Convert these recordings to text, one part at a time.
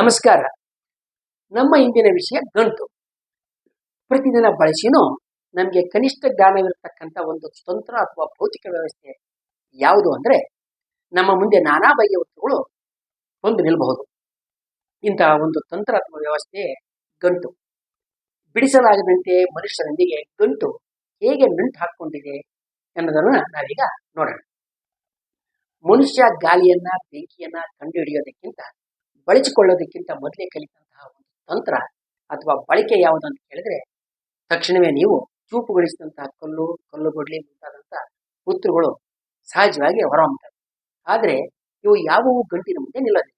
ನಮಸ್ಕಾರ. ನಮ್ಮ ಇಂದಿನ ವಿಷಯ ಗಂಟು. ಪ್ರತಿದಿನ ಬಳಸಿನೂ ನಮಗೆ ಕನಿಷ್ಠ ಜ್ಞಾನವಿರತಕ್ಕಂಥ ಒಂದು ತಂತ್ರ ಅಥವಾ ಭೌತಿಕ ವ್ಯವಸ್ಥೆ ಯಾವುದು ಅಂದರೆ ನಮ್ಮ ಮುಂದೆ ನಾನಾ ಬಗೆಯ ವಸ್ತುಗಳು ಬಂದು ನಿಲ್ಲಬಹುದು ಇಂತಹ ಒಂದು ತಂತ್ರ ಅಥವಾ ವ್ಯವಸ್ಥೆ ಗಂಟು. ಬಿಡಿಸಲಾಗದಂತೆ ಮನುಷ್ಯರೊಂದಿಗೆ ಗಂಟು ಹೇಗೆ ನಂಟು ಹಾಕ್ಕೊಂಡಿದೆ ಅನ್ನೋದನ್ನು ನಾವೀಗ ನೋಡೋಣ. ಮನುಷ್ಯ ಗಾಳಿಯನ್ನ ಬೆಂಕಿಯನ್ನ ಕಂಡುಹಿಡಿಯೋದಕ್ಕಿಂತ ಬಳಸಿಕೊಳ್ಳೋದಕ್ಕಿಂತ ಮೊದಲೇ ಕಲಿತಂತಹ ಒಂದು ತಂತ್ರ ಅಥವಾ ಬಳಕೆ ಯಾವುದಂತ ಅಂತ ಕೇಳಿದ್ರೆ, ತಕ್ಷಣವೇ ನೀವು ಚೂಪುಗೊಳಿಸಿದಂತಹ ಕಲ್ಲು ಕಲ್ಲು ಬಡ್ಲಿ ಮುಂತಾದಂತಹ ಉತ್ತರಗಳು ಸಹಜವಾಗಿ ಹೊರಹೊಮ್ಮುತ್ತವೆ. ಆದರೆ ಇವು ಯಾವುವು ಗಂಟಿನ ಮುಂದೆ ನಿಲ್ಲೋದಿಲ್ಲ.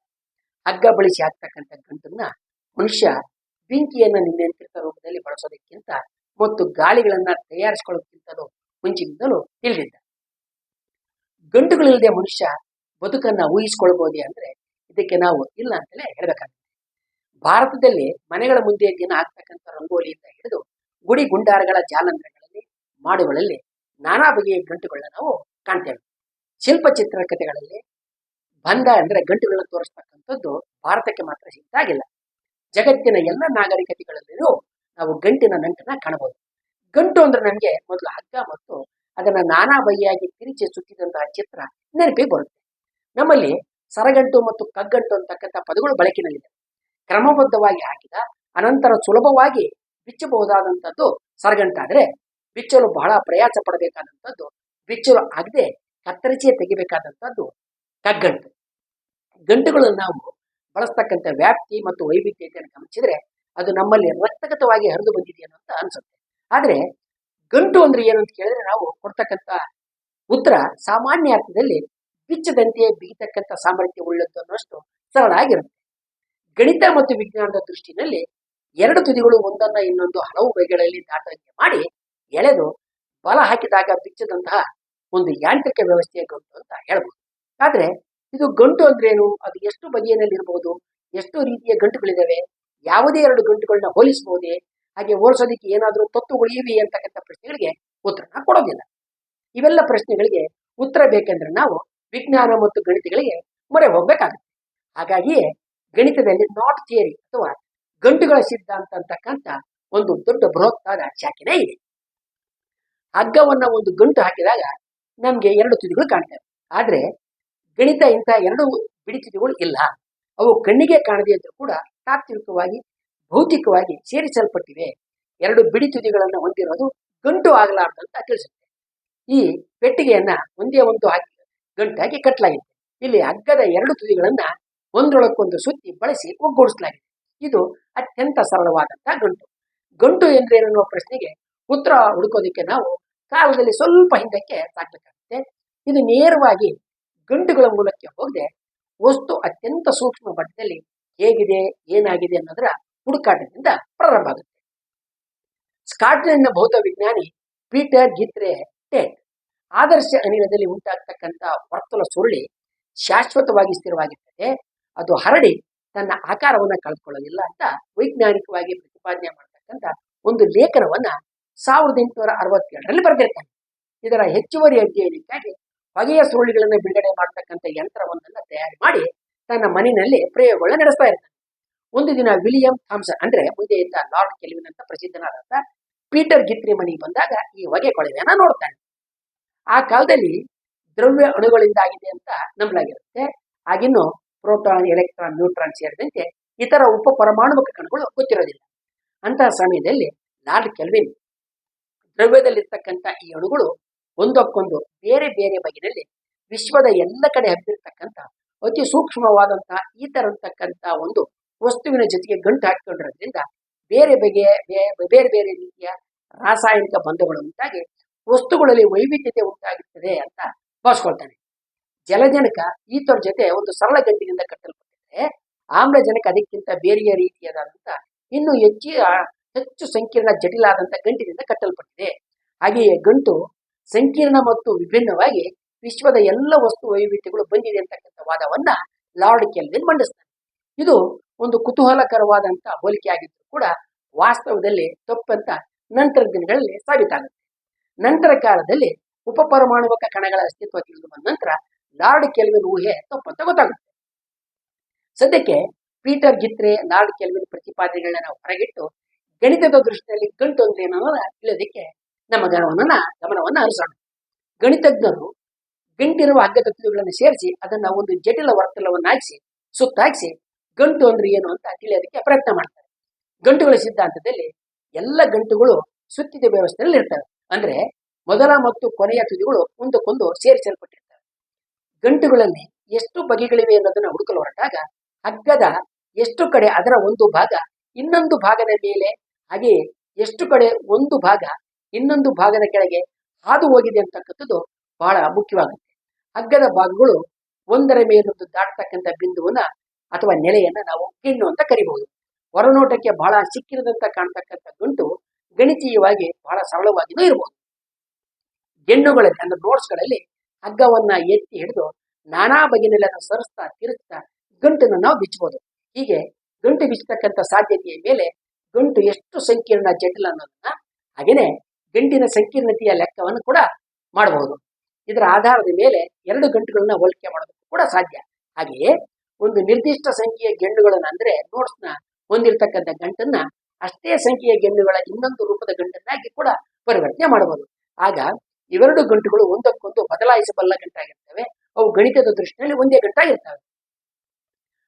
ಹಗ್ಗ ಬಳಸಿ ಹಾಕ್ತಕ್ಕಂಥ ಗಂಟನ್ನ ಮನುಷ್ಯ ಬೆಂಕಿಯನ್ನು ನಿಯಂತ್ರಿತ ರೂಪದಲ್ಲಿ ಬಳಸೋದಕ್ಕಿಂತ ಮತ್ತು ಗಾಳಿಗಳನ್ನ ತಯಾರಿಸಿಕೊಳ್ಳೋದಕ್ಕಿಂತಲೂ ಮುಂಚಿನಿಂದಲೂ ತಿಳಿದಿದ್ದ ಗಂಟುಗಳಿಲ್ಲದೆ ಮನುಷ್ಯ ಬದುಕನ್ನ ಊಹಿಸಿಕೊಳ್ಬಹುದೇ ಅಂದ್ರೆ ಇದಕ್ಕೆ ನಾವು ಇಲ್ಲ ಅಂತಲೇ ಹೇಳಬೇಕಾಗುತ್ತೆ. ಭಾರತದಲ್ಲಿ ಮನೆಗಳ ಮುಂದೆ ದಿನ ಹಾಕ್ತಕ್ಕಂಥ ರಂಗೋಲಿಯಿಂದ ಹಿಡಿದು ಗುಡಿ ಗುಂಡಾರಗಳ ಜಾಲಂಧರಗಳಲ್ಲಿ ಮಾಡುಗಳಲ್ಲಿ ನಾನಾ ಬಗೆಯ ಗಂಟುಗಳನ್ನ ನಾವು ಕಾಣ್ತೇವೆ. ಶಿಲ್ಪ ಚಿತ್ರಕಥೆಗಳಲ್ಲಿ ಬಂಧ ಅಂದ್ರೆ ಗಂಟುಗಳನ್ನು ತೋರಿಸ್ತಕ್ಕಂಥದ್ದು ಭಾರತಕ್ಕೆ ಮಾತ್ರ ಸಿಗ್ತಾಗಿಲ್ಲ ಜಗತ್ತಿನ ಎಲ್ಲ ನಾಗರಿಕತೆಗಳಲ್ಲಿಯೂ ನಾವು ಗಂಟಿನ ನಂಟನ್ನ ಕಾಣಬಹುದು ಗಂಟು ಅಂದ್ರೆ ನಮಗೆ ಮೊದಲು ಹಗ್ಗ ಮತ್ತು ಅದನ್ನ ನಾನಾ ಬಗೆಯಾಗಿ ತಿರುಚಿ ಸುತ್ತಿದಂತಹ ಚಿತ್ರ ನೆನಪಿಗೆ ಬರುತ್ತೆ. ನಮ್ಮಲ್ಲಿ ಸರಗಂಟು ಮತ್ತು ಕಗ್ಗಂಟು ಅಂತಕ್ಕಂಥ ಪದಗಳು ಬಳಕಿನಲ್ಲಿದೆ. ಕ್ರಮಬದ್ಧವಾಗಿ ಹಾಕಿದ, ಅನಂತರ ಸುಲಭವಾಗಿ ಬಿಚ್ಚಬಹುದಾದಂಥದ್ದು ಸರಗಂಟಾದ್ರೆ ಬಿಚ್ಚಲು ಬಹಳ ಪ್ರಯಾಸ ಪಡಬೇಕಾದಂಥದ್ದು, ಬಿಚ್ಚಲು ಆಗದೆ ಕತ್ತರಿಸಿಯೇ ತೆಗಿಬೇಕಾದಂಥದ್ದು ಕಗ್ಗಂಟು. ಗಂಟುಗಳನ್ನು ನಾವು ಬಳಸ್ತಕ್ಕಂಥ ವ್ಯಾಪ್ತಿ ಮತ್ತು ವೈವಿಧ್ಯತೆಯನ್ನು ಗಮನಿಸಿದ್ರೆ ಅದು ನಮ್ಮಲ್ಲಿ ರಕ್ತಗತವಾಗಿ ಹರಿದು ಬಂದಿದೆ ಅಂತ ಅನ್ಸುತ್ತೆ. ಆದರೆ ಗಂಟು ಅಂದ್ರೆ ಏನು ಅಂತ ಕೇಳಿದ್ರೆ ನಾವು ಕೊಡ್ತಕ್ಕಂಥ ಉತ್ತರ ಸಾಮಾನ್ಯ ಅರ್ಥದಲ್ಲಿ ಬಿಚ್ಚದಂತೆಯೇ ಬಿಗಿತಕ್ಕಂಥ ಸಾಮರ್ಥ್ಯ ಉಳ್ಳದ್ದು ಅನ್ನೋಷ್ಟು ಸರಳ ಆಗಿರುತ್ತೆ ಗಣಿತ ಮತ್ತು ವಿಜ್ಞಾನದ ದೃಷ್ಟಿನಲ್ಲಿ ಎರಡು ತುದಿಗಳು ಒಂದನ್ನ ಇನ್ನೊಂದು ಹಲವು ಬಗೆಗಳಲ್ಲಿ ದಾಟಂಗೆ ಮಾಡಿ ಎಳೆದು ಬಲ ಹಾಕಿದಾಗ ಬಿಚ್ಚದಂತಹ ಒಂದು ಯಾಂತ್ರಿಕ ವ್ಯವಸ್ಥೆಯ ಗಂಟು ಅಂತ ಹೇಳ್ಬೋದು. ಆದ್ರೆ ಇದು ಗಂಟು ಅಂದ್ರೆ ಏನು ಅದು ಎಷ್ಟು ಬಗೆಯಲ್ಲಿ ಇರಬಹುದು ಎಷ್ಟು ರೀತಿಯ ಗಂಟುಗಳಿದ್ದಾವೆ ಯಾವುದೇ ಎರಡು ಗಂಟುಗಳನ್ನ ಹೋಲಿಸಬಹುದೇ ಹಾಗೆ ಹೋಲಿಸೋದಕ್ಕೆ ಏನಾದರೂ ತತ್ವಗಳು ಇವೆ ಅಂತಕ್ಕಂಥ ಪ್ರಶ್ನೆಗಳಿಗೆ ಉತ್ತರನ ಕೊಡೋದಿಲ್ಲ. ಇವೆಲ್ಲ ಪ್ರಶ್ನೆಗಳಿಗೆ ಉತ್ತರ ಬೇಕೆಂದ್ರೆ ನಾವು ವಿಜ್ಞಾನ ಮತ್ತು ಗಣಿತಗಳಿಗೆ ಮೊರೆ ಹೋಗ್ಬೇಕಾಗುತ್ತೆ. ಹಾಗಾಗಿಯೇ ಗಣಿತದಲ್ಲಿ ನಾಟ್ ಥಿಯರಿ ಅಥವಾ ಗಂಟುಗಳ ಸಿದ್ಧಾಂತ ಅಂತಕ್ಕಂಥ ಒಂದು ದೊಡ್ಡ ಬೃಹತ್ತಾದ ಶಾಖೆನೇ ಇದೆ. ಹಗ್ಗವನ್ನ ಒಂದು ಗಂಟು ಹಾಕಿದಾಗ ನಮ್ಗೆ ಎರಡು ತುದಿಗಳು ಕಾಣ್ತವೆ. ಆದ್ರೆ ಗಣಿತ ಇಂಥ ಎರಡು ಬಿಡಿ ತುದಿಗಳು ಇಲ್ಲ. ಅವು ಕಣ್ಣಿಗೆ ಕಾಣದೇ ಇದ್ರೂ ಕೂಡ ತಾತ್ವಿಕವಾಗಿ, ಭೌತಿಕವಾಗಿ ಸೇರಿಸಲ್ಪಟ್ಟಿವೆ. ಎರಡು ಬಿಡಿ ತುದಿಗಳನ್ನು ಹೊಂದಿರೋದು ಗಂಟು ಆಗಲಾರ್ದಂತ ತಿಳಿಸುತ್ತೆ. ಈ ಪೆಟ್ಟಿಗೆಯನ್ನ ಒಂದೇ ಒಂದು ಹಾಕಿ ಗಂಟಾಗಿ ಕಟ್ಟಲಾಗಿದೆ ಇಲ್ಲಿ ಹಗ್ಗದ ಎರಡು ತುದಿಗಳನ್ನ ಒಂದರೊಳಕ್ಕೊಂದು ಸುತ್ತಿ ಬಳಸಿ ಒಗ್ಗೂಡಿಸಲಾಗಿದೆ. ಇದು ಅತ್ಯಂತ ಸರಳವಾದಂತಹ ಗಂಟು. ಗಂಟು ಎಂದ್ರೆ ಅನ್ನುವ ಪ್ರಶ್ನೆಗೆ ಉತ್ತರ ಹುಡುಕೋದಕ್ಕೆ ನಾವು ಕಾಲದಲ್ಲಿ ಸ್ವಲ್ಪ ಹಿಂದಕ್ಕೆ ಸಾಕಬೇಕಾಗುತ್ತೆ. ಇದು ನೇರವಾಗಿ ಗಂಟುಗಳ ಮೂಲಕ್ಕೆ ಹೋಗದೆ ವಸ್ತು ಅತ್ಯಂತ ಸೂಕ್ಷ್ಮ ಮಟ್ಟದಲ್ಲಿ ಹೇಗಿದೆ, ಏನಾಗಿದೆ ಅನ್ನೋದರ ಹುಡುಕಾಟದಿಂದ ಪ್ರಾರಂಭ ಆಗುತ್ತೆ. ಸ್ಕಾಟ್ಲೆಂಡ್ನ ಭೌತ ವಿಜ್ಞಾನಿ ಪೀಟರ್ ಗಿತ್ರೆ ಟೆಟ್ ಆದರ್ಶ ಅನಿಲದಲ್ಲಿ ಉಂಟಾಗ್ತಕ್ಕಂಥ ವರ್ತುಲ ಸುರುಳಿ ಶಾಶ್ವತವಾಗಿ ಸ್ಥಿರವಾಗಿರ್ತದೆ. ಅದು ಹರಡಿ ತನ್ನ ಆಕಾರವನ್ನ ಕಳೆದುಕೊಳ್ಳೋದಿಲ್ಲ ಅಂತ ವೈಜ್ಞಾನಿಕವಾಗಿ ಪ್ರತಿಪಾದನೆ ಮಾಡತಕ್ಕಂಥ ಒಂದು ಲೇಖನವನ್ನ ಸಾವಿರದ ಎಂಟುನೂರ ಅರವತ್ತೇಳರಲ್ಲಿ ಬರೆದಿರ್ತಾನೆ. ಇದರ ಹೆಚ್ಚುವರಿ ಅಧ್ಯಯನಕ್ಕಾಗಿ ಹೊಗೆಯ ಸುರುಳಿಗಳನ್ನು ಬಿಡುಗಡೆ ಮಾಡತಕ್ಕಂಥ ಯಂತ್ರವನ್ನ ತಯಾರಿ ಮಾಡಿ ತನ್ನ ಮನೆಯಲ್ಲಿ ಪ್ರಯೋಗಗಳನ್ನ ನಡೆಸ್ತಾ ಇರ್ತಾನೆ. ಒಂದು ದಿನ ವಿಲಿಯಂ ಥಾಮ್ಸನ್, ಅಂದ್ರೆ ಮುಂದೆ ಇದ್ದ ಲಾರ್ಡ್ ಕೆಲ್ವಿನ್ ಪ್ರಸಿದ್ಧನಾದಂತ ಪೀಟರ್ ಗಿತ್ರಿ ಮನೆಗೆ ಬಂದಾಗ ಈ ಹೊಗೆ ಕೊಳವೆಯನ್ನ ನೋಡ್ತಾನೆ. ಆ ಕಾಲದಲ್ಲಿ ದ್ರವ್ಯ ಅಣುಗಳಿಂದಾಗಿದೆ ಅಂತ ನಂಬಲಾಗಿರುತ್ತೆ. ಆಗಿನ್ನು ಪ್ರೋಟಾನ್, ಎಲೆಕ್ಟ್ರಾನ್, ನ್ಯೂಟ್ರಾನ್ ಸೇರಿದಂತೆ ಇತರ ಉಪ ಪರಮಾಣುವಿಕ ಕಣಗಳು ಗೊತ್ತಿರೋದಿಲ್ಲ. ಅಂತಹ ಸಮಯದಲ್ಲಿ ಲಾರ್ಡ್ ಕೆಲ್ವಿನ್ ದ್ರವ್ಯದಲ್ಲಿರ್ತಕ್ಕಂಥ ಈ ಅಣುಗಳು ಒಂದಕ್ಕೊಂದು ಬೇರೆ ಬೇರೆ ಬಗೆಯಲ್ಲಿ ವಿಶ್ವದ ಎಲ್ಲ ಕಡೆ ಹಬ್ಬಿರ್ತಕ್ಕಂಥ ಅತಿ ಸೂಕ್ಷ್ಮವಾದಂತಹ ಈ ಅಂತಕ್ಕಂಥ ಒಂದು ವಸ್ತುವಿನ ಜೊತೆಗೆ ಗಂಟು ಹಾಕಿಕೊಂಡಿರೋದ್ರಿಂದ ಬೇರೆ ಬಗೆಯ ಬೇರೆ ಬೇರೆ ರೀತಿಯ ರಾಸಾಯನಿಕ ಬಂಧಗಳು ಉಂಟಾಗಿ ವಸ್ತುಗಳಲ್ಲಿ ವೈವಿಧ್ಯತೆ ಉಂಟಾಗುತ್ತದೆ ಅಂತ ಭಾವಿಸ್ಕೊಳ್ತಾನೆ. ಜಲಜನಕ ಈತರ ಜೊತೆ ಒಂದು ಸರಳ ಗಂಟಿನಿಂದ ಕಟ್ಟಲ್ಪಟ್ಟಿದೆ. ಆಮ್ಲಜನಕ ಅದಕ್ಕಿಂತ ಬೇರೆಯ ರೀತಿಯಾದಂತ ಇನ್ನು ಹೆಚ್ಚು ಹೆಚ್ಚು ಸಂಕೀರ್ಣ ಜಟಿಲಾದಂತ ಗಂಟಿನಿಂದ ಕಟ್ಟಲ್ಪಟ್ಟಿದೆ. ಹಾಗೆಯೇ ಗಂಟು ಸಂಕೀರ್ಣ ಮತ್ತು ವಿಭಿನ್ನವಾಗಿ ವಿಶ್ವದ ಎಲ್ಲ ವಸ್ತು ವೈವಿಧ್ಯಗಳು ಬಂದಿದೆ ಅಂತಕ್ಕಂಥ ವಾದವನ್ನ ಲಾರ್ಡ್ ಕೆಲ್ವಿನ್ ಮಂಡಿಸ್ತಾನೆ. ಇದು ಒಂದು ಕುತೂಹಲಕರವಾದಂತ ಹೋಲಿಕೆ ಆಗಿದ್ರು ಕೂಡ ವಾಸ್ತವದಲ್ಲಿ ತಪ್ಪಂತ ನಂತರ ದಿನಗಳಲ್ಲಿ ಸಾಬೀತಾಗುತ್ತೆ. ನಂತರ ಕಾಲದಲ್ಲಿ ಉಪಪರಮಾಣುವಿಕ ಕಣಗಳ ಅಸ್ತಿತ್ವ ತಿಳಿದು ಬಂದ ನಂತರ ಲಾರ್ಡ್ ಕೆಲ್ವಿನ್ ಊಹೆ ತಪ್ಪಂತ ಗೊತ್ತಾಗುತ್ತೆ. ಸದ್ಯಕ್ಕೆ ಪೀಟರ್ ಗಿತ್ರೆ, ಲಾರ್ಡ್ ಕೆಲ್ವಿನ್ ಪ್ರತಿಪಾದನೆಗಳನ್ನ ನಾವು ಹೊರಗಿಟ್ಟು ಗಣಿತದ ದೃಷ್ಟಿಯಲ್ಲಿ ಗಂಟು ಅಂದ್ರೆ ಏನೋ ತಿಳಿಯೋದಕ್ಕೆ ನಮ್ಮ ಗಮನವನ್ನ ಗಮನವನ್ನ ಹರಿಸೋಣ. ಗಣಿತಜ್ಞರು ಗಂಟಿರುವ ತುದಿಗಳನ್ನು ಸೇರಿಸಿ ಅದನ್ನ ಒಂದು ಜಟಿಲ ವರ್ತಲವನ್ನಾಗಿಸಿ ಸುತ್ತಾಗಿಸಿ ಗಂಟು ಅಂದ್ರೆ ಏನು ಅಂತ ತಿಳಿಯೋದಕ್ಕೆ ಪ್ರಯತ್ನ ಮಾಡ್ತಾರೆ. ಗಂಟುಗಳ ಸಿದ್ಧಾಂತದಲ್ಲಿ ಎಲ್ಲ ಗಂಟುಗಳು ಸುತ್ತಿದ ವ್ಯವಸ್ಥೆಯಲ್ಲಿ ಇರ್ತವೆ. ಅಂದ್ರೆ ಮೊದಲ ಮತ್ತು ಕೊನೆಯ ತುದಿಗಳು ಒಂದಕ್ಕೊಂದು ಸೇರಿಸಲ್ಪಟ್ಟಿರ್ತವೆ. ಗಂಟುಗಳಲ್ಲಿ ಎಷ್ಟು ಬಗೆಗಳಿವೆ ಅನ್ನೋದನ್ನ ಹುಡುಕಲು ಹೊರಟಾಗ ಹಗ್ಗದ ಎಷ್ಟು ಕಡೆ ಅದರ ಒಂದು ಭಾಗ ಇನ್ನೊಂದು ಭಾಗದ ಮೇಲೆ, ಹಾಗೆಯೇ ಎಷ್ಟು ಕಡೆ ಒಂದು ಭಾಗ ಇನ್ನೊಂದು ಭಾಗದ ಕೆಳಗೆ ಹಾದು ಹೋಗಿದೆ ಅಂತಕ್ಕಂಥದ್ದು ಬಹಳ ಮುಖ್ಯವಾಗುತ್ತೆ. ಹಗ್ಗದ ಭಾಗಗಳು ಒಂದರ ಮೇಲೊಂದು ದಾಟತಕ್ಕಂಥ ಬಿಂದುವನ್ನ ಅಥವಾ ನೆಲೆಯನ್ನ ನಾವು ಕಿಣ್ಣು ಅಂತ ಕರಿಬಹುದು. ಹೊರನೋಟಕ್ಕೆ ಬಹಳ ಸಿಕ್ಕಿರದಂತ ಕಾಣ್ತಕ್ಕಂಥ ಗಂಟು ಗಣಿತೀಯವಾಗಿ ಬಹಳ ಸರಳವಾಗಿಯೂ ಇರಬಹುದು ಗೆಣ್ಣುಗಳಲ್ಲಿ ಅಂದ್ರೆ ನೋಟ್ಸ್ಗಳಲ್ಲಿ ಹಗ್ಗವನ್ನ ಎತ್ತಿ ಹಿಡಿದು ನಾನಾ ಬಗೆಯಲ್ಲಿ ಅದನ್ನು ಸರಿಸ್ತಾ ತಿರುಸ್ತಾ ಗಂಟನ್ನು ನಾವು ಬಿಚ್ಚಬಹುದು. ಹೀಗೆ ಗಂಟು ಬಿಚ್ಚತಕ್ಕಂಥ ಸಾಧ್ಯತೆಯ ಮೇಲೆ ಗಂಟು ಎಷ್ಟು ಸಂಕೀರ್ಣ ಜಟಿಲ ಅನ್ನೋದನ್ನ ಹಾಗೆಯೇ ಗಂಟಿನ ಸಂಕೀರ್ಣತೆಯ ಲೆಕ್ಕವನ್ನು ಕೂಡ ಮಾಡಬಹುದು. ಇದರ ಆಧಾರದ ಮೇಲೆ ಎರಡು ಗಂಟುಗಳನ್ನ ಹೋಲಿಕೆ ಮಾಡೋದಕ್ಕೂ ಕೂಡ ಸಾಧ್ಯ. ಹಾಗೆಯೇ ಒಂದು ನಿರ್ದಿಷ್ಟ ಸಂಖ್ಯೆಯ ಗೆಣ್ಣುಗಳನ್ನ ಅಂದ್ರೆ ನೋಟ್ಸ್ನ ಹೊಂದಿರತಕ್ಕಂಥ ಗಂಟನ್ನ ಅಷ್ಟೇ ಸಂಖ್ಯೆಯ ಗೆಲ್ಲುಗಳ ಇನ್ನೊಂದು ರೂಪದ ಗಂಟನ್ನಾಗಿ ಕೂಡ ಪರಿವರ್ತನೆ ಮಾಡಬಹುದು. ಆಗ ಇವೆರಡು ಗಂಟುಗಳು ಒಂದಕ್ಕೊಂದು ಬದಲಾಯಿಸಬಲ್ಲ ಗಂಟಾಗಿರ್ತವೆ. ಅವು ಗಣಿತದ ದೃಷ್ಟಿಯಲ್ಲಿ ಒಂದೇ ಗಂಟಾಗಿರ್ತವೆ.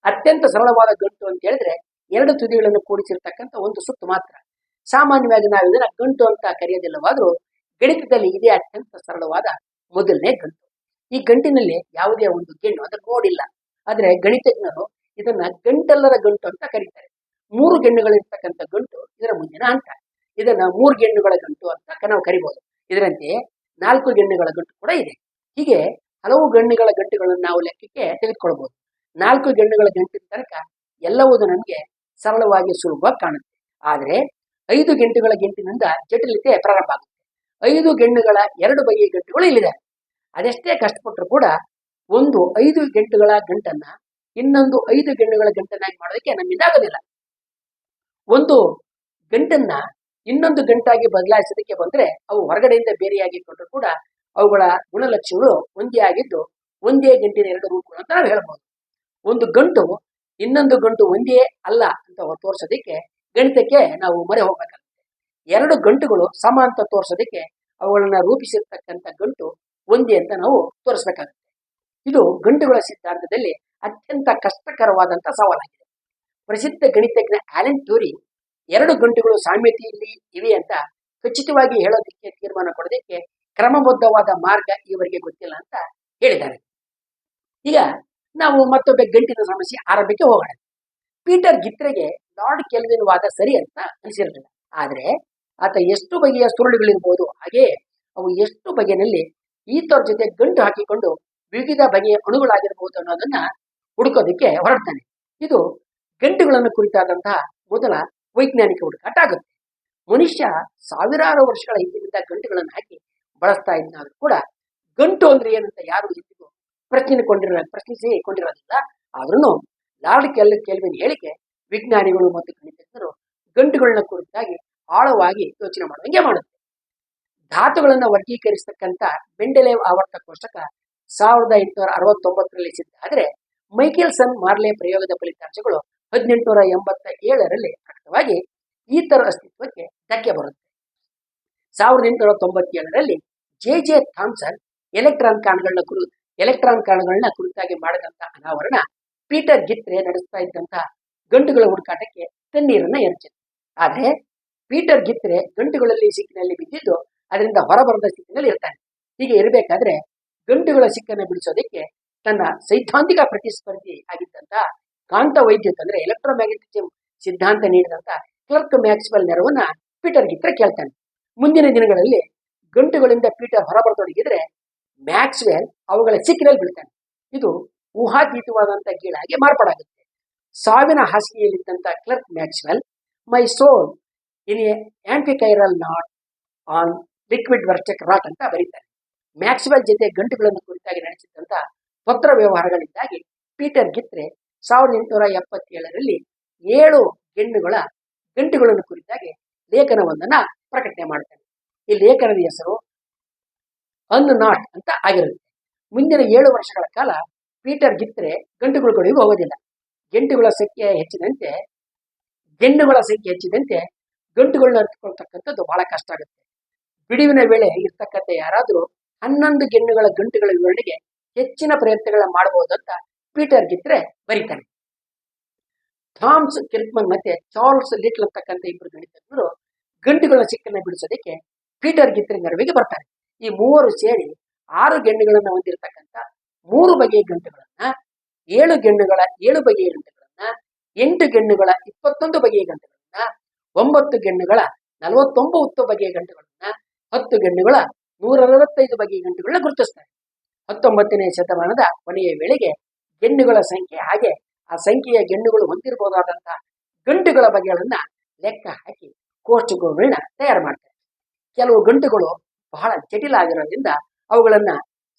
ಅತ್ಯಂತ ಸರಳವಾದ ಗಂಟು ಅಂತ ಹೇಳಿದ್ರೆ ಎರಡು ತುದಿಗಳನ್ನು ಕೂಡಿಸಿರ್ತಕ್ಕಂಥ ಒಂದು ಸುತ್ತು ಮಾತ್ರ. ಸಾಮಾನ್ಯವಾಗಿ ನಾವು ಇದನ್ನ ಗಂಟು ಅಂತ ಕರೆಯೋದಿಲ್ಲವಾದ್ರೂ ಗಣಿತದಲ್ಲಿ ಇದೇ ಅತ್ಯಂತ ಸರಳವಾದ ಮೊದಲನೇ ಗಂಟು. ಈ ಗಂಟಿನಲ್ಲಿ ಯಾವುದೇ ಒಂದು ಗೆಣ್ಣು ಅದನ್ನು ನೋಡಿಲ್ಲ. ಆದ್ರೆ ಗಣಿತಜ್ಞರು ಇದನ್ನ ಗಂಟಲ್ಲರ ಗಂಟು ಅಂತ ಕರೀತಾರೆ. ಮೂರು ಗೆಣ್ಣುಗಳಿರ್ತಕ್ಕಂಥ ಗಂಟು ಇದರ ಮುಂದಿನ ಅಂತ ಇದನ್ನ ಮೂರು ಗೆಣ್ಣುಗಳ ಗಂಟು ಅಂತ ನಾವು ಕರಿಬಹುದು ಇದರಂತೆ ನಾಲ್ಕು ಗೆಣ್ಣುಗಳ ಗಂಟು ಕೂಡ ಇದೆ. ಹೀಗೆ ಹಲವು ಗಣ್ಣುಗಳ ಗಂಟುಗಳನ್ನು ನಾವು ಲೆಕ್ಕಕ್ಕೆ ತೆಗೆದುಕೊಳ್ಬಹುದು ನಾಲ್ಕು ಗೆಣ್ಣುಗಳ ಗಂಟಿನ ತನಕ ಎಲ್ಲವೂ ನಮಗೆ ಸರಳವಾಗಿ ಸುಲಭ ಕಾಣುತ್ತೆ. ಆದರೆ ಐದು ಗಂಟುಗಳ ಗಂಟಿನಿಂದ ಜಟಿಲತೆ ಪ್ರಾರಂಭ ಆಗುತ್ತೆ. ಐದು ಗೆಣ್ಣುಗಳ ಎರಡು ಬಗೆಯ ಗಂಟುಗಳು ಇಲ್ಲಿದೆ. ಅದೆಷ್ಟೇ ಕಷ್ಟಪಟ್ಟರು ಕೂಡ ಒಂದು ಐದು ಗಂಟುಗಳ ಗಂಟನ್ನ ಇನ್ನೊಂದು ಐದು ಗಂಟುಗಳ ಗಂಟನ್ನಾಗಿ ಮಾಡೋದಕ್ಕೆ ನಮ್ಮಿಂದ ಆಗೋದಿಲ್ಲ. ಒಂದು ಗಂಟನ್ನ ಇನ್ನೊಂದು ಗಂಟಾಗಿ ಬದಲಾಯಿಸೋದಕ್ಕೆ ಬಂದ್ರೆ ಅವು ಹೊರಗಡೆಯಿಂದ ಬೇರೆಯಾಗಿ ಕೊಟ್ಟರು ಕೂಡ ಅವುಗಳ ಗುಣಲಕ್ಷಣಗಳು ಒಂದೇ ಆಗಿದ್ದು ಒಂದೇ ಗಂಟಿನ ಎರಡು ರೂಪಗಳು ಅಂತ ನಾವು ಹೇಳ್ಬೋದು. ಒಂದು ಗಂಟು ಇನ್ನೊಂದು ಗಂಟು ಒಂದೇ ಅಲ್ಲ ಅಂತ ತೋರಿಸೋದಕ್ಕೆ ಗಣಿತಕ್ಕೆ ನಾವು ಮೊರೆ ಹೋಗ್ಬೇಕಾಗುತ್ತೆ. ಎರಡು ಗಂಟುಗಳು ಸಮ ಅಂತ ತೋರಿಸೋದಕ್ಕೆ ಅವುಗಳನ್ನ ರೂಪಿಸಿರ್ತಕ್ಕಂಥ ಗಂಟು ಒಂದೇ ಅಂತ ನಾವು ತೋರಿಸ್ಬೇಕಾಗುತ್ತೆ. ಇದು ಗಂಟುಗಳ ಸಿದ್ಧಾಂತದಲ್ಲಿ ಅತ್ಯಂತ ಕಷ್ಟಕರವಾದಂತ ಸವಾಲಾಗಿದೆ. ಪ್ರಸಿದ್ಧ ಗಣಿತಜ್ಞ ಆಲೆನ್ ಟ್ಯೂರಿ ಎರಡು ಗಂಟುಗಳು ಸಾಮ್ಯತೆಯಲ್ಲಿ ಇವೆ ಅಂತ ಖಚಿತವಾಗಿ ಹೇಳೋದಕ್ಕೆ ತೀರ್ಮಾನ ಕೊಡೋದಕ್ಕೆ ಕ್ರಮಬದ್ಧವಾದ ಮಾರ್ಗ ಇವರಿಗೆ ಗೊತ್ತಿಲ್ಲ ಅಂತ ಹೇಳಿದ್ದಾರೆ. ಈಗ ನಾವು ಮತ್ತೊಬ್ಬ ಗಂಟಿನ ಸಮಸ್ಯೆ ಆರಂಭಕ್ಕೆ ಹೋಗೋಣ. ಪೀಟರ್ ಗಿತ್ರೆಗೆ ಲಾರ್ಡ್ ಕೆಲ್ವಿನ್ ವಾದ ಸರಿ ಅಂತ ಅನಿಸಿರಲಿಲ್ಲ. ಆದ್ರೆ ಆತ ಎಷ್ಟು ಬಗೆಯ ಸುರುಳುಗಳಿರ್ಬೋದು, ಹಾಗೆ ಅವು ಎಷ್ಟು ಬಗೆಯಲ್ಲಿ ಈತವ್ರ ಜೊತೆ ಗಂಟು ಹಾಕಿಕೊಂಡು ವಿವಿಧ ಬಗೆಯ ಅಣುಗಳಾಗಿರ್ಬೋದು ಅನ್ನೋದನ್ನ ಹುಡುಕೋದಕ್ಕೆ ಹೊರಡ್ತಾನೆ. ಇದು ಗಂಟುಗಳನ್ನು ಕುರಿತಾದಂತಹ ಮೊದಲ ವೈಜ್ಞಾನಿಕ ಹುಡುಕಾಟ ಆಗುತ್ತೆ. ಮನುಷ್ಯ ಸಾವಿರಾರು ವರ್ಷಗಳ ಹಿಂದಿನಿಂದ ಗಂಟುಗಳನ್ನು ಹಾಕಿ ಬಳಸ್ತಾ ಇದ್ದಾದ್ರೂ ಕೂಡ ಗಂಟು ಅಂದ್ರೆ ಏನಂತ ಯಾರು ಎಂದಿಗೂ ಪ್ರಶ್ನೆ ಕೊಂಡಿರೋ ಪ್ರಶ್ನಿಸಿ ಕೊಂಡಿರೋದಿಲ್ಲ ಆದ್ರೂ ಲಾರ್ಡ್ ಕೆಲ್ ಕೆಲ್ವಿನ್ ಹೇಳಿಕೆ ವಿಜ್ಞಾನಿಗಳು ಮತ್ತು ಗಣಿತಜ್ಞರು ಗಂಟುಗಳನ್ನ ಕುರಿತಾಗಿ ಆಳವಾಗಿ ಯೋಚನೆ ಮಾಡುವಂಗೆ ಮಾಡುತ್ತೆ. ಧಾತುಗಳನ್ನ ವರ್ಗೀಕರಿಸತಕ್ಕಂತ ಬೆಂಡೆಲೇವ್ ಆವರ್ತ ಕೋಷ್ಟಕ ಸಾವಿರದ ಎಂಟುನೂರ ಅರವತ್ತೊಂಬತ್ತರಲ್ಲಿ ಸಿದ್ಧ ಆದ್ರೆ ಮೈಕೆಲ್ಸನ್ ಮಾರ್ಲೆ ಪ್ರಯೋಗದ ಫಲಿತಾಂಶಗಳು ಹದಿನೆಂಟುನೂರ ಎಂಬತ್ತ ಏಳರಲ್ಲಿ ಪ್ರಕಟವಾಗಿ ಈತರ ತರ ಅಸ್ತಿತ್ವಕ್ಕೆ ಧಕ್ಕೆ ಬರುತ್ತೆ. ಸಾವಿರದ ಎಂಟುನೂರ ತೊಂಬತ್ತೇಳರಲ್ಲಿ ಜೆ ಜೆ ಥಾಮ್ಸನ್ ಎಲೆಕ್ಟ್ರಾನ್ ಕಾಣಗಳನ್ನ ಕುರು, ಎಲೆಕ್ಟ್ರಾನ್ ಕಾಣ್ಗಳನ್ನ ಕುರಿತಾಗಿ ಮಾಡಿದಂಥ ಅನಾವರಣ ಪೀಟರ್ ಗಿತ್ರೆ ನಡೆಸ್ತಾ ಇದ್ದಂತ ಗಂಟುಗಳ ಹುಡುಕಾಟಕ್ಕೆ ತಣ್ಣೀರನ್ನ ಎರಚಿತು ಆದ್ರೆ ಪೀಟರ್ ಗಿತ್ರೆ ಗಂಟುಗಳಲ್ಲಿ ಸಿಕ್ಕಿನಲ್ಲಿ ಬಿದ್ದಿದ್ದು ಅದರಿಂದ ಹೊರಬರದ ಸ್ಥಿತಿನಲ್ಲಿ ಇರ್ತಾನೆ. ಹೀಗೆ ಇರಬೇಕಾದ್ರೆ ಗಂಟುಗಳ ಸಿಕ್ಕನ್ನು ಬಿಡಿಸೋದಕ್ಕೆ ತನ್ನ ಸೈದ್ಧಾಂತಿಕ ಪ್ರತಿಸ್ಪರ್ಧಿ ಆಗಿದ್ದಂತ ಕಾಂತ ವೈದ್ಯುತ್ ಅಂದ್ರೆ ಸಿದ್ಧಾಂತ ನೀಡಿದಂತ ಕ್ಲರ್ಕ್ ಮ್ಯಾಕ್ಸ್ವೆಲ್ ನೆರವನ್ನ ಪೀಟರ್ ಗಿತ್ರ ಕೇಳ್ತಾನೆ. ಮುಂದಿನ ದಿನಗಳಲ್ಲಿ ಗಂಟುಗಳಿಂದ ಪೀಟರ್ ಹೊರಬರತೊಡಗಿದ್ರೆ ಮ್ಯಾಕ್ಸ್ವೆಲ್ ಅವುಗಳ ಸಿಕ್ಕಿನಲ್ಲಿ ಬಿಡ್ತಾನೆ ಇದು ಊಹಾತೀತವಾದಂತ ಗೀಳಾಗಿ ಮಾರ್ಪಾಡಾಗುತ್ತೆ. ಸಾವಿನ ಹಾಸಿಗೆಯಲ್ಲಿದ್ದಂತ Clerk Maxwell my soul in a antichiral knot on liquid vortex wrought ಅಂತ ಬರೀತಾರೆ ಮ್ಯಾಕ್ಸ್ವೆಲ್ ಜೊತೆ ಗಂಟುಗಳನ್ನು ಕುರಿತಾಗಿ ನಡೆಸಿದಂತ ಪತ್ರ ವ್ಯವಹಾರಗಳಿಂದಾಗಿ ಪೀಟರ್ ಗಿತ್ರೆ ಸಾವಿರದ ಎಂಟುನೂರ ಎಪ್ಪತ್ತೇಳರಲ್ಲಿ ಏಳು ಗಂಡುಗಳ ಗಂಟುಗಳನ್ನು ಕುರಿತಾಗಿ ಲೇಖನವೊಂದನ್ನ ಪ್ರಕಟಣೆ ಮಾಡ್ತಾನೆ. ಈ ಲೇಖನದ ಹೆಸರು ಅನ್ ನಾಟ್ ಅಂತ ಆಗಿರುತ್ತೆ. ಮುಂದಿನ ಏಳು ವರ್ಷಗಳ ಕಾಲ ಪೀಟರ್ ಗಿತ್ರೆ ಗಂಟುಗಳು ಕಡೆಗೂ ಹೋಗೋದಿಲ್ಲ. ಗಂಟುಗಳ ಸಂಖ್ಯೆ ಹೆಚ್ಚಿದಂತೆ, ಗೆಣ್ಣುಗಳ ಸಂಖ್ಯೆ ಹೆಚ್ಚಿದಂತೆ ಗಂಟುಗಳನ್ನ ಅರ್ಥಕೊಳ್ತಕ್ಕಂಥದ್ದು ಬಹಳ ಕಷ್ಟ ಆಗುತ್ತೆ. ಬಿಡುವಿನ ವೇಳೆ ಇರ್ತಕ್ಕಂಥ ಯಾರಾದರೂ ಹನ್ನೊಂದು ಗೆಣ್ಣುಗಳ ಗಂಟುಗಳ ವಿವರಣೆಗೆ ಹೆಚ್ಚಿನ ಪ್ರಯತ್ನಗಳನ್ನ ಮಾಡಬಹುದು ಅಂತ ಪೀಟರ್ ಗಿತ್ರೆ ಬರೀತಾನೆ. ಥಾಮ್ಸ್ ಕಿರ್ಕ್ಮನ್ ಮತ್ತೆ ಚಾರ್ಲ್ಸ್ ಲಿಟ್ಲ್ ಅಂತಕ್ಕಂಥ ಇಬ್ಬರು ಗಣಿತಜ್ಞರು ಗಂಟುಗಳ ಸಿಕ್ಕನ್ನ ಬಿಡಿಸೋದಕ್ಕೆ ಪೀಟರ್ ಗಿತ್ರೆ ನೆರವಿಗೆ ಬರ್ತಾರೆ. ಈ ಮೂವರು ಸೇರಿ ಆರು ಗೆಣ್ಣುಗಳನ್ನು ಹೊಂದಿರತಕ್ಕಂಥ ಮೂರು ಬಗೆಯ ಗಂಟುಗಳನ್ನ, ಏಳು ಗೆಣ್ಣುಗಳ ಏಳು ಬಗೆಯ ಗಂಟುಗಳನ್ನ, ಎಂಟು ಗೆಣ್ಣುಗಳ ಇಪ್ಪತ್ತೊಂದು ಬಗೆಯ ಗಂಟುಗಳನ್ನ, ಒಂಬತ್ತು ಗೆಣ್ಣುಗಳ ನಲವತ್ತೊಂಬತ್ತು ಬಗೆಯ ಗಂಟುಗಳನ್ನ, ಹತ್ತು ಗೆಣ್ಣುಗಳ ನೂರ ಅರವತ್ತೈದು ಬಗೆಯ ಗಂಟುಗಳನ್ನ ಗುರುತಿಸ್ತಾರೆ. ಹತ್ತೊಂಬತ್ತನೇ ಶತಮಾನದ ಕೊನೆಯ ವೇಳೆಗೆ ಗೆಣ್ಣುಗಳ ಸಂಖ್ಯೆ. ಹಾಗೆ ಆ ಸಂಖ್ಯೆಯ ಗೆಣ್ಣುಗಳು ಹೊಂದಿರಬಹುದಾದಂತಹ ಗಂಟುಗಳ ಬಗೆಗಳನ್ನ ಲೆಕ್ಕ ಹಾಕಿ ಕೋಷ್ಟಕಗಳನ್ನ ತಯಾರು ಮಾಡ್ತಾರೆ. ಕೆಲವು ಗಂಟುಗಳು ಬಹಳ ಜಟಿಲ ಆಗಿರೋದ್ರಿಂದ ಅವುಗಳನ್ನ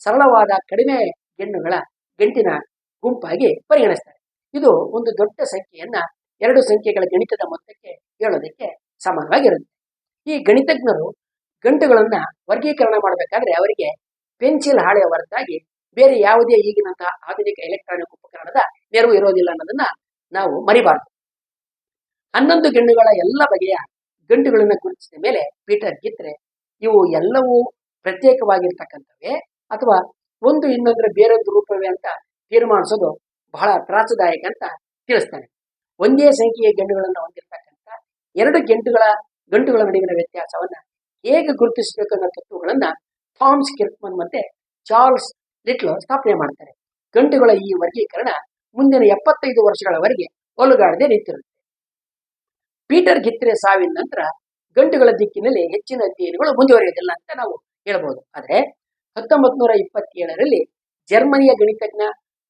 ಸರಳವಾದ ಕಡಿಮೆ ಗೆಣ್ಣುಗಳ ಗಂಟಿನ ಗುಂಪಾಗಿ ಪರಿಗಣಿಸ್ತಾರೆ. ಇದು ಒಂದು ದೊಡ್ಡ ಸಂಖ್ಯೆಯನ್ನ ಎರಡು ಸಂಖ್ಯೆಗಳ ಗಣಿತದ ಮೊತ್ತಕ್ಕೆ ಹೇಳೋದಕ್ಕೆ ಸಮಾನವಾಗಿರುತ್ತೆ. ಈ ಗಣಿತಜ್ಞರು ಗಂಟುಗಳನ್ನ ವರ್ಗೀಕರಣ ಮಾಡಬೇಕಾದ್ರೆ ಅವರಿಗೆ ಪೆನ್ಸಿಲ್ ಹಾಳೆಯ ಹೊರತಾಗಿ ಬೇರೆ ಯಾವುದೇ ಈಗಿನಂತಹ ಆಧುನಿಕ ಎಲೆಕ್ಟ್ರಾನಿಕ್ ಉಪಕರಣದ ನೆರವು ಇರೋದಿಲ್ಲ ಅನ್ನೋದನ್ನ ನಾವು ಮರಿಬಾರದು. ಹನ್ನೊಂದು ಗಂಡುಗಳ ಎಲ್ಲ ಬಗೆಯ ಗಂಡುಗಳನ್ನ ಗುರುತಿಸಿದ ಮೇಲೆ ಪೀಟರ್ ಗಿತ್ರೆ, ಇವು ಎಲ್ಲವೂ ಪ್ರತ್ಯೇಕವಾಗಿರ್ತಕ್ಕಂಥವೇ ಅಥವಾ ಒಂದು ಇನ್ನೊಂದರ ಬೇರೊಂದು ರೂಪವೇ ಅಂತ ತೀರ್ಮಾನಿಸೋದು ಬಹಳ ತ್ರಾಸದಾಯಕ ಅಂತ ತಿಳಿಸ್ತಾನೆ ಒಂದೇ ಸಂಖ್ಯೆಯ ಗಂಟುಗಳನ್ನು ಹೊಂದಿರತಕ್ಕಂಥ ಎರಡು ಗಂಟುಗಳ ಗಂಟುಗಳ ನಡುವಿನ ವ್ಯತ್ಯಾಸವನ್ನ ಹೇಗೆ ಗುರುತಿಸಬೇಕು ಅನ್ನೋ ತತ್ವಗಳನ್ನ ಥಾಮ್ಸ್ ಕಿರ್ಕ್ಮನ್ ಮತ್ತೆ ಚಾರ್ಲ್ಸ್ ಲಿಟ್ಲ್ ಸ್ಥಾಪನೆ ಮಾಡ್ತಾರೆ. ಗಂಟುಗಳ ಈ ವರ್ಗೀಕರಣ ಮುಂದಿನ ಎಪ್ಪತ್ತೈದು ವರ್ಷಗಳವರೆಗೆ ಒಲುಗಾಡದೆ ನಿಂತಿರುತ್ತೆ. ಪೀಟರ್ ಗಿತ್ರೆ ಸಾವಿನ ನಂತರ ಗಂಟುಗಳ ದಿಕ್ಕಿನಲ್ಲಿ ಹೆಚ್ಚಿನ ಅಧ್ಯಯನಗಳು ಮುಂದುವರಿಯೋದಿಲ್ಲ ಅಂತ ನಾವು ಹೇಳಬಹುದು ಆದರೆ ಹತ್ತೊಂಬತ್ ನೂರ ಇಪ್ಪತ್ತೇಳರಲ್ಲಿ ಜರ್ಮನಿಯ ಗಣಿತಜ್ಞ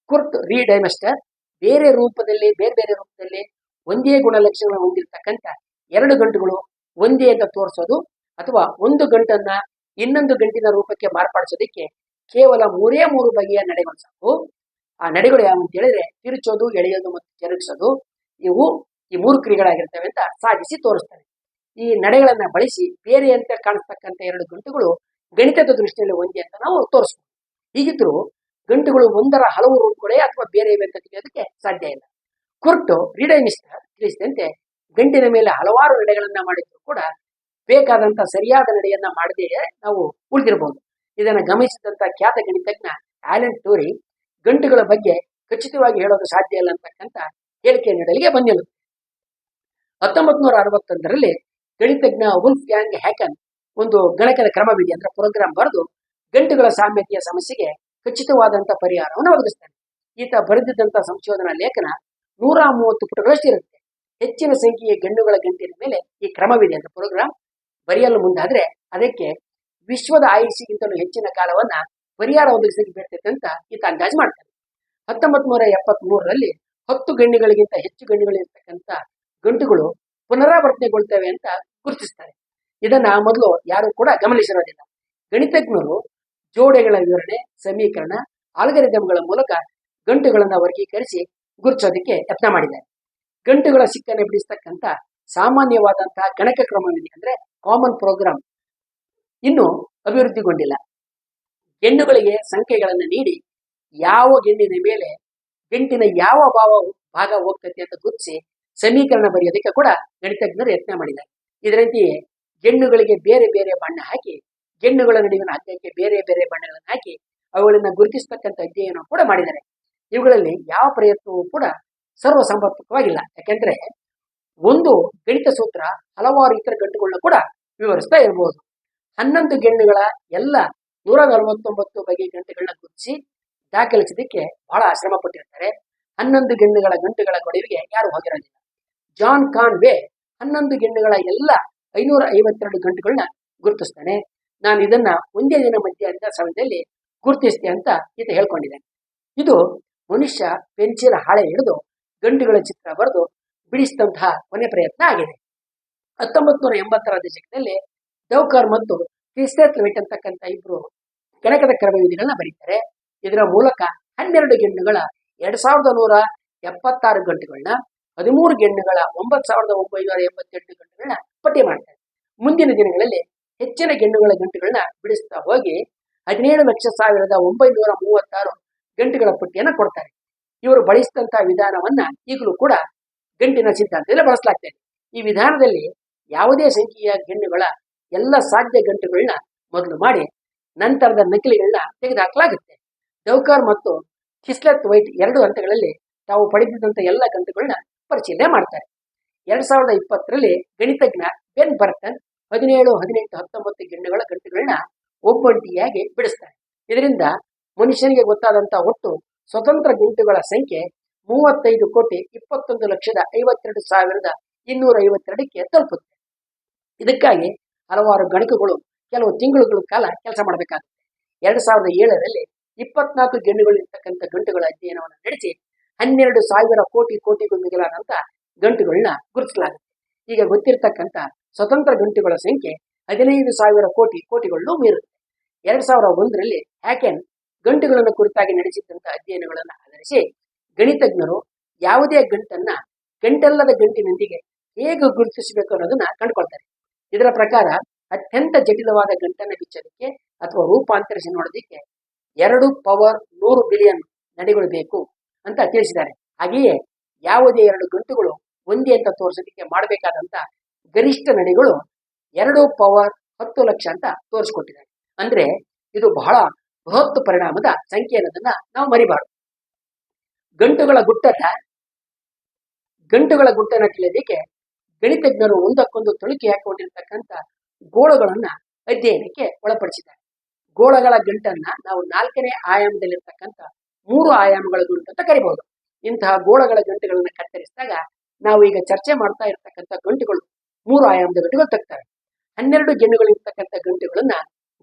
ಕುರ್ಟ್ ರೀ ಡೈಮಸ್ಟರ್ ಬೇರೆ ರೂಪದಲ್ಲಿ, ಬೇರೆ ಬೇರೆ ರೂಪದಲ್ಲಿ ಒಂದೇ ಗುಣಲಕ್ಷಣ ಹೊಂದಿರತಕ್ಕಂಥ ಎರಡು ಗಂಟುಗಳು ಒಂದೇ ಅಂತ ತೋರಿಸೋದು ಅಥವಾ ಒಂದು ಗಂಟನ್ನ ಇನ್ನೊಂದು ಗಂಟಿನ ರೂಪಕ್ಕೆ ಮಾರ್ಪಡಿಸೋದಕ್ಕೆ ಕೇವಲ ಮೂರೇ ಮೂರು ಬಗೆಯ ನಡೆಗಳು ಸಾಕು. ಆ ನಡೆಗಳು ಯಾವ ಅಂತ ಹೇಳಿದ್ರೆ ತಿರುಚೋದು, ಎಳೆಯೋದು ಮತ್ತು ಜರುಗಿಸೋದು ಇವು ಈ ಮೂರು ಕ್ರಿಯೆಗಳಾಗಿರ್ತವೆ ಅಂತ ಸಾಧಿಸಿ ತೋರಿಸ್ತಾರೆ ಈ ನಡೆಗಳನ್ನ ಬಳಸಿ ಬೇರೆ ಅಂತ ಕಾಣಿಸ್ತಕ್ಕಂಥ ಎರಡು ಗಂಟುಗಳು ಗಣಿತದ ದೃಷ್ಟಿಯಲ್ಲಿ ಒಂದೇ ಅಂತ ನಾವು ತೋರಿಸ್ಬೋದು. ಹೀಗಿದ್ರು ಗಂಟುಗಳು ಒಂದರ ಹಲವು ರೂಪಗಳೇ ಅಥವಾ ಬೇರೆ ಇವೆ ಅಂತ ತಿಳಿಯೋದಕ್ಕೆ ಸಾಧ್ಯ ಇಲ್ಲ. ಕುರ್ಟು ರೀಡೈನಿಸ್ಟ್ ತಿಳಿಸಿದಂತೆ ಗಂಟಿನ ಮೇಲೆ ಹಲವಾರು ನಡೆಗಳನ್ನ ಮಾಡಿದ್ರು ಕೂಡ ಬೇಕಾದಂತ ಸರಿಯಾದ ನಡೆಯನ್ನ ಮಾಡದೆ ನಾವು ಉಳಿದಿರಬಹುದು ಇದನ್ನ ಗಮನಿಸಿದಂಥ ಖ್ಯಾತ ಗಣಿತಜ್ಞ ಆಲೆನ್ ಟೂರಿ ಗಂಟುಗಳ ಬಗ್ಗೆ ಖಚಿತವಾಗಿ ಹೇಳೋದು ಸಾಧ್ಯ ಇಲ್ಲ ಅಂತಕ್ಕಂಥ ಹೇಳಿಕೆ ನೀಡಲಿಗೆ ಬಂದಿಲ್ಲ. ಹತ್ತೊಂಬತ್ ನೂರ ಅರವತ್ತೊಂದರಲ್ಲಿ ಗಣಿತಜ್ಞ ವುಲ್ಫ್ ಗ್ಯಾಂಗ್ ಹ್ಯಾಕನ್ ಒಂದು ಗಣಕದ ಕ್ರಮವಿದೆ ಅಂದ್ರೆ ಪ್ರೋಗ್ರಾಂ ಬರೆದು ಗಂಟುಗಳ ಸಾಮ್ಯತೆಯ ಸಮಸ್ಯೆಗೆ ಖಚಿತವಾದಂತಹ ಪರಿಹಾರವನ್ನು ಒದಗಿಸ್ತಾನೆ. ಈತ ಬರೆದಿದ್ದಂತಹ ಸಂಶೋಧನಾ ಲೇಖನ ನೂರ ಮೂವತ್ತು ಪುಟಗಳಷ್ಟಿರುತ್ತೆ ಹೆಚ್ಚಿನ ಸಂಖ್ಯೆಯ ಗಂಡುಗಳ ಗಂಟಿನ ಮೇಲೆ ಈ ಕ್ರಮವಿದೆ ಅಂತ ಪ್ರೋಗ್ರಾಂ ಬರೆಯಲು ಮುಂದಾದ್ರೆ ಅದಕ್ಕೆ ವಿಶ್ವದ ಆಯುಷಿಗಿಂತಲೂ ಹೆಚ್ಚಿನ ಕಾಲವನ್ನ ಪರಿಹಾರ ಒದಗಿಸಲಿಕ್ಕೆ ಬೀಳ್ತೈತೆ ಅಂತ ಈತ ಅಂದಾಜು ಮಾಡ್ತಾನೆ ಹತ್ತೊಂಬತ್ ನೂರ ಎಪ್ಪತ್ತ್ ಮೂರರಲ್ಲಿ ಹತ್ತು ಗಣ್ಯಗಳಿಗಿಂತ ಹೆಚ್ಚು ಗಣ್ಯಗಳಿರ್ತಕ್ಕಂಥ ಗಂಟುಗಳು ಪುನರಾವರ್ತನೆಗೊಳ್ತವೆ ಅಂತ ಗುರುತಿಸ್ತಾರೆ. ಇದನ್ನ ಮೊದಲು ಯಾರು ಕೂಡ ಗಮನಿಸಿರೋದಿಲ್ಲ. ಗಣಿತಜ್ಞರು ಜೋಡೆಗಳ ವಿವರಣೆ, ಸಮೀಕರಣ ಆಲ್ಗರಿದಮ್ಗಳ ಮೂಲಕ ಗಂಟುಗಳನ್ನ ವರ್ಗೀಕರಿಸಿ ಗುರುತಿಸೋದಕ್ಕೆ ಯತ್ನ ಮಾಡಿದ್ದಾರೆ. ಗಂಟುಗಳ ಸಿಕ್ಕನ್ನು ಬಿಡಿಸ್ತಕ್ಕಂಥ ಸಾಮಾನ್ಯವಾದಂತಹ ಗಣಕ ಕ್ರಮವಿದೆ ಅಂದ್ರೆ ಕಾಮನ್ ಪ್ರೋಗ್ರಾಮ್ ಇನ್ನು ಅಭಿವೃದ್ಧಿಗೊಂಡಿಲ್ಲ. ಗೆಣ್ಣುಗಳಿಗೆ ಸಂಖ್ಯೆಗಳನ್ನು ನೀಡಿ ಯಾವ ಗೆಣ್ಣಿನ ಮೇಲೆ ಗೆಂಟಿನ ಯಾವ ಭಾವ ಭಾಗ ಹೋಗ್ತೈತೆ ಅಂತ ಗುರುತಿಸಿ ಸಮೀಕರಣ ಬರೆಯೋದಕ್ಕೆ ಕೂಡ ಗಣಿತಜ್ಞರು ಯತ್ನ ಮಾಡಿದ್ದಾರೆ. ಇದರಂತೆಯೇ ಗೆಣ್ಣುಗಳಿಗೆ ಬೇರೆ ಬೇರೆ ಬಣ್ಣ ಹಾಕಿ ಗೆಣ್ಣುಗಳ ನಡುವಿನ ಅಧ್ಯಯಕ್ಕೆ ಬೇರೆ ಬೇರೆ ಬಣ್ಣಗಳನ್ನು ಹಾಕಿ ಅವುಗಳನ್ನು ಗುರುತಿಸ್ತಕ್ಕಂಥ ಅಧ್ಯಯನ ಕೂಡ ಮಾಡಿದ್ದಾರೆ. ಇವುಗಳಲ್ಲಿ ಯಾವ ಪ್ರಯತ್ನವೂ ಕೂಡ ಸರ್ವ ಸಮರ್ಪಕವಾಗಿಲ್ಲ ಯಾಕೆಂದ್ರೆ ಒಂದು ಗಣಿತ ಸೂತ್ರ ಹಲವಾರು ಇತರ ಗಂಟುಗಳನ್ನ ಕೂಡ ವಿವರಿಸ್ತಾ ಇರಬಹುದು ಹನ್ನೊಂದು ಗೆಣ್ಣುಗಳ ಎಲ್ಲ ನೂರ ನಲವತ್ತೊಂಬತ್ತು ಬಗೆಯ ಗಂಟುಗಳನ್ನ ಗುರುತಿಸಿ ದಾಖಲಿಸೋದಕ್ಕೆ ಬಹಳ ಶ್ರಮ ಪಟ್ಟಿರ್ತಾರೆ ಹನ್ನೊಂದು ಗೆಣ್ಣುಗಳ ಗಂಟುಗಳ ಗೊಡವಿಗೆ ಯಾರು ಹೋಗಿರೋದಿಲ್ಲ. ಜಾನ್ ಕಾನ್ವೆ ಹನ್ನೊಂದು ಗೆಣ್ಣುಗಳ ಎಲ್ಲ ಐನೂರ ಐವತ್ತೆರಡು ಗಂಟುಗಳನ್ನ ಗುರುತಿಸ್ತಾನೆ. ನಾನು ಇದನ್ನ ಒಂದೇ ದಿನ ಮಧ್ಯಾಹ್ನದ ಸಮಯದಲ್ಲಿ ಗುರುತಿಸ್ತೆ ಅಂತ ಈತ ಹೇಳ್ಕೊಂಡಿದ್ದಾನೆ. ಇದು ಮನುಷ್ಯ ಪೆನ್ಸಿಲ್ ಹಾಳೆ ಹಿಡಿದು ಗಂಟುಗಳ ಚಿತ್ರ ಬರೆದು ಬಿಡಿಸಿದಂತಹ ಕೊನೆ ಪ್ರಯತ್ನ ಆಗಿದೆ. ಹತ್ತೊಂಬತ್ತು ನೂರ ಎಂಬತ್ತರ ದಶಕದಲ್ಲಿ ದೌಕರ್ ಮತ್ತು ಕ್ರಿಸ್ಟೇತ್ವಿಟ್ ಅಂತಕ್ಕಂಥ ಇಬ್ರು ಗಣಕದ ಕ್ರಮವಿಧಿಗಳನ್ನ ಬರೀತಾರೆ. ಇದರ ಮೂಲಕ ಹನ್ನೆರಡು ಗೆಣ್ಣುಗಳ ಎರಡ್ ಸಾವಿರದ ನೂರ ಎಪ್ಪತ್ತಾರು ಗಂಟುಗಳನ್ನ ಹದಿಮೂರು ಗೆಣ್ಣುಗಳ ಒಂಬತ್ ಸಾವಿರದ ಒಂಬೈನೂರ ಎಂಬತ್ತೆಂಟು ಗಂಟೆಗಳನ್ನ ಪಟ್ಟಿ ಮಾಡ್ತಾರೆ. ಮುಂದಿನ ದಿನಗಳಲ್ಲಿ ಹೆಚ್ಚಿನ ಗೆಣ್ಣುಗಳ ಗಂಟುಗಳನ್ನ ಬಿಡಿಸ್ತಾ ಹೋಗಿ ಹದಿನೇಳು ಲಕ್ಷ ಸಾವಿರದ ಒಂಬೈನೂರ ಮೂವತ್ತಾರು ಗಂಟುಗಳ ಪಟ್ಟಿಯನ್ನ ಕೊಡ್ತಾರೆ. ಇವರು ಬಳಸಿದಂತಹ ವಿಧಾನವನ್ನ ಈಗಲೂ ಕೂಡ ಗಂಟಿನ ಸಿದ್ಧಾಂತದಲ್ಲಿ ಬಳಸಲಾಗ್ತದೆ ಈ ವಿಧಾನದಲ್ಲಿ ಯಾವುದೇ ಸಂಖ್ಯೆಯ ಗೆಣ್ಣುಗಳ ಎಲ್ಲ ಸಾಧ್ಯ ಗಂಟುಗಳನ್ನ ಮೊದಲು ಮಾಡಿ ನಂತರದ ನಕಲಿಗಳನ್ನ ತೆಗೆದುಹಾಕಲಾಗುತ್ತೆ. ಡೌಕರ್ ಮತ್ತು ಕಿಸ್ಲೆತ್ ವೈಟ್ ಎರಡು ಹಂತಗಳಲ್ಲಿ ತಾವು ಪಡೆದಿದ್ದಂಥ ಎಲ್ಲ ಗಂಟುಗಳನ್ನ ಪರಿಶೀಲನೆ ಮಾಡ್ತಾರೆ. ಎರಡ್ ಸಾವಿರದ ಇಪ್ಪತ್ತರಲ್ಲಿ ಗಣಿತಜ್ಞ ಬೆನ್ ಬರ್ಟನ್ ಹದಿನೇಳು, ಹದಿನೆಂಟು, ಹತ್ತೊಂಬತ್ತು ಗೆಣ್ಣುಗಳ ಗಂಟುಗಳನ್ನ ಒಬ್ಬಂಟಿಯಾಗಿ ಬಿಡಿಸ್ತಾರೆ. ಇದರಿಂದ ಮನುಷ್ಯನಿಗೆ ಗೊತ್ತಾದಂಥ ಒಟ್ಟು ಸ್ವತಂತ್ರ ಗಂಟುಗಳ ಸಂಖ್ಯೆ ಮೂವತ್ತೈದು ಕೋಟಿ ಇಪ್ಪತ್ತೊಂದು ಲಕ್ಷದ ಐವತ್ತೆರಡು ಸಾವಿರದ ಇನ್ನೂರ ಐವತ್ತೆರಡಕ್ಕೆ ತಲುಪುತ್ತೆ. ಇದಕ್ಕಾಗಿ ಹಲವಾರು ಗಣಕಗಳು, ಕೆಲವು ತಿಂಗಳುಗಳ ಕಾಲ ಕೆಲಸ ಮಾಡಬೇಕಾಗುತ್ತೆ. ಎರಡು ಸಾವಿರದ ಏಳರಲ್ಲಿ ಇಪ್ಪತ್ನಾಲ್ಕು ಗಂಟುಗಳಿರ್ತಕ್ಕಂಥ ಗಂಟುಗಳ ಅಧ್ಯಯನವನ್ನು ನಡೆಸಿ, ಹನ್ನೆರಡು ಸಾವಿರ ಕೋಟಿ ಕೋಟಿಗೂ ಮಿಗಿಲಾದಂಥ ಗಂಟುಗಳನ್ನ ಗುರುತಿಸಲಾಗುತ್ತೆ. ಈಗ ಗೊತ್ತಿರತಕ್ಕಂಥ ಸ್ವತಂತ್ರ ಗಂಟುಗಳ ಸಂಖ್ಯೆ ಹದಿನೈದು ಸಾವಿರ ಕೋಟಿ ಕೋಟಿಗಳನ್ನು ಮೀರುತ್ತೆ. ಎರಡ್ ಸಾವಿರದ ಒಂದರಲ್ಲಿ ಹ್ಯಾಕೆನ್ ಗಂಟುಗಳನ್ನು ಕುರಿತಾಗಿ ನಡೆಸಿದಂಥ ಅಧ್ಯಯನಗಳನ್ನು ಆಧರಿಸಿ ಗಣಿತಜ್ಞರು ಯಾವುದೇ ಗಂಟನ್ನ ಗಂಟಲ್ಲದ ಗಂಟಿನೊಂದಿಗೆ ಹೇಗೆ ಗುರುತಿಸಬೇಕು ಅನ್ನೋದನ್ನ ಕಂಡುಕೊಳ್ತಾರೆ. ಇದರ ಪ್ರಕಾರ ಅತ್ಯಂತ ಜಟಿಲವಾದ ಗಂಟನ ಬಿಚ್ಚಲಿಕ್ಕೆ ಅಥವಾ ರೂಪಾಂತರಿಸಿ ನೋಡೋದಿಕ್ಕೆ ಎರಡು ಪವರ್ ನೂರು ಬಿಲಿಯನ್ ನಡೆಗಳು ಬೇಕು ಅಂತ ತಿಳಿಸಿದ್ದಾರೆ. ಹಾಗೆಯೇ ಯಾವುದೇ ಎರಡು ಗಂಟುಗಳು ಒಂದೇ ಅಂತ ತೋರಿಸೋದಕ್ಕೆ ಮಾಡಬೇಕಾದಂತ ಗರಿಷ್ಠ ನಡೆಗಳು ಎರಡು ಪವರ್ ಹತ್ತು ಲಕ್ಷ ಅಂತ ತೋರಿಸ್ಕೊಟ್ಟಿದ್ದಾರೆ. ಅಂದ್ರೆ ಇದು ಬಹಳ ಬೃಹತ್ ಪರಿಣಾಮದ ಸಂಖ್ಯೆ ಅನ್ನೋದನ್ನ ನಾವು ಮರಿಬಾರ್ದು. ಗಂಟುಗಳ ಗುಟ್ಟನ್ನ ಗಂಟುಗಳ ಗುಟ್ಟನ ತಿಳಿಯೋದಕ್ಕೆ ಗಣಿತಜ್ಞರು ಒಂದಕ್ಕೊಂದು ತೊಳಕೆ ಹಾಕೊಂಡಿರ್ತಕ್ಕಂಥ ಗೋಳಗಳನ್ನ ಅಧ್ಯಯನಕ್ಕೆ ಒಳಪಡಿಸಿದ್ದಾರೆ. ಗೋಳಗಳ ಗಂಟನ್ನ ನಾವು ನಾಲ್ಕನೇ ಆಯಾಮದಲ್ಲಿರ್ತಕ್ಕಂಥ ಮೂರು ಆಯಾಮಗಳ ಗಂಟು ಅಂತ ಕರಿಬಹುದು. ಇಂತಹ ಗೋಳಗಳ ಗಂಟುಗಳನ್ನ ಕತ್ತರಿಸಿದಾಗ ನಾವು ಈಗ ಚರ್ಚೆ ಮಾಡ್ತಾ ಇರ್ತಕ್ಕಂಥ ಗಂಟುಗಳು ಮೂರು ಆಯಾಮದ ಗಂಟುಗಳು ತಗ್ತವೆ ಹನ್ನೆರಡು ಗೆಣ್ಣುಗಳು ಇರ್ತಕ್ಕಂಥ ಗಂಟುಗಳನ್ನ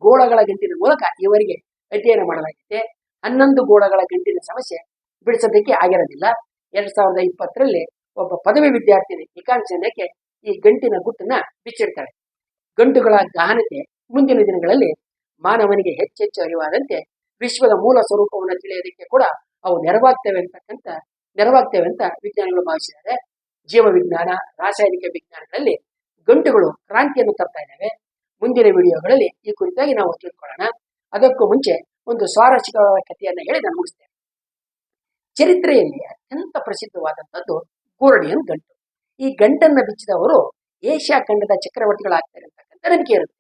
ಗೋಳಗಳ ಗಂಟಿನ ಮೂಲಕ ಇವರಿಗೆ ಅಧ್ಯಯನ ಮಾಡಲಾಗಿದೆ ಹನ್ನೊಂದು ಗೋಳಗಳ ಗಂಟಿನ ಸಮಸ್ಯೆ ಬಿಡಿಸೋದಕ್ಕೆ ಆಗಿರೋದಿಲ್ಲ. ಎರಡ್ ಸಾವಿರದ ಇಪ್ಪತ್ತರಲ್ಲಿ ಒಬ್ಬ ಪದವಿ ವಿದ್ಯಾರ್ಥಿನಿ ನಿಕಾಂಕ್ಷಣಕ್ಕೆ ಈ ಗಂಟಿನ ಗುಟ್ಟನ್ನ ಬಿಚ್ಚಿಡ್ತಾಳೆ. ಗಂಟುಗಳ ಗಹನತೆ ಮುಂದಿನ ದಿನಗಳಲ್ಲಿ ಮಾನವನಿಗೆ ಹೆಚ್ಚೆಚ್ಚು ಅರಿವಾದಂತೆ ವಿಶ್ವದ ಮೂಲ ಸ್ವರೂಪವನ್ನು ತಿಳಿಯೋದಕ್ಕೆ ಕೂಡ ಅವು ನೆರವಾಗ್ತವೆ ಅಂತಕ್ಕಂಥ ನೆರವಾಗ್ತವೆ ಅಂತ ವಿಜ್ಞಾನಿಗಳು ಭಾವಿಸಿದ್ದಾರೆ. ಜೀವ ವಿಜ್ಞಾನ, ರಾಸಾಯನಿಕ ವಿಜ್ಞಾನಗಳಲ್ಲಿ ಗಂಟುಗಳು ಕ್ರಾಂತಿಯನ್ನು ತರ್ತಾ ಇದ್ದಾವೆ. ಮುಂದಿನ ವಿಡಿಯೋಗಳಲ್ಲಿ ಈ ಕುರಿತಾಗಿ ನಾವು ತಿಳ್ಕೊಳ್ಳೋಣ. ಅದಕ್ಕೂ ಮುಂಚೆ ಒಂದು ಸ್ವಾರಸ್ಯಕವಾದ ಕಥೆಯನ್ನು ಹೇಳಿ ನಾನು ಮುಗಿಸ್ತೇನೆ. ಚರಿತ್ರೆಯಲ್ಲಿ ಅತ್ಯಂತ ಪ್ರಸಿದ್ಧವಾದಂಥದ್ದು ಗೋರ್ಡಿಯನ್ ಗಂಟು. ಈ ಗಂಟನ್ನ ಬಿಚ್ಚಿದವರು ಏಷ್ಯಾ ಖಂಡದ ಚಕ್ರವರ್ತಿಗಳಾಗ್ತಾರೆ ಅಂತಕ್ಕಂಥ ನಂಬಿಕೆ ಇರುತ್ತೆ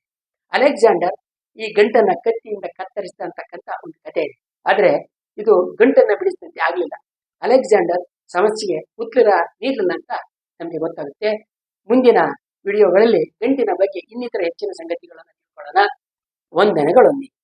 ಅಲೆಕ್ಸಾಂಡರ್ ಈ ಗಂಟನ್ನ ಕತ್ತಿಯಿಂದ ಕತ್ತರಿಸಿದ ಒಂದು ಕಥೆ ಇದೆ. ಆದ್ರೆ ಇದು ಗಂಟನ್ನ ಬಿಡಿಸಿದಂತೆ ಆಗ್ಲಿಲ್ಲ. ಅಲೆಕ್ಸಾಂಡರ್ ಸಮಸ್ಯೆಗೆ ಉತ್ತರ ನೀಡಲಿಲ್ಲ ಅಂತ ನಮಗೆ ಗೊತ್ತಾಗುತ್ತೆ. ಮುಂದಿನ ವಿಡಿಯೋಗಳಲ್ಲಿ ಗಂಟಿನ ಬಗ್ಗೆ ಇನ್ನಿತರ ಹೆಚ್ಚಿನ ಸಂಗತಿಗಳನ್ನು ತಿಳ್ಕೊಳ್ಳೋಣ. ವಂದನೆಗಳೊಂದಿಗೆ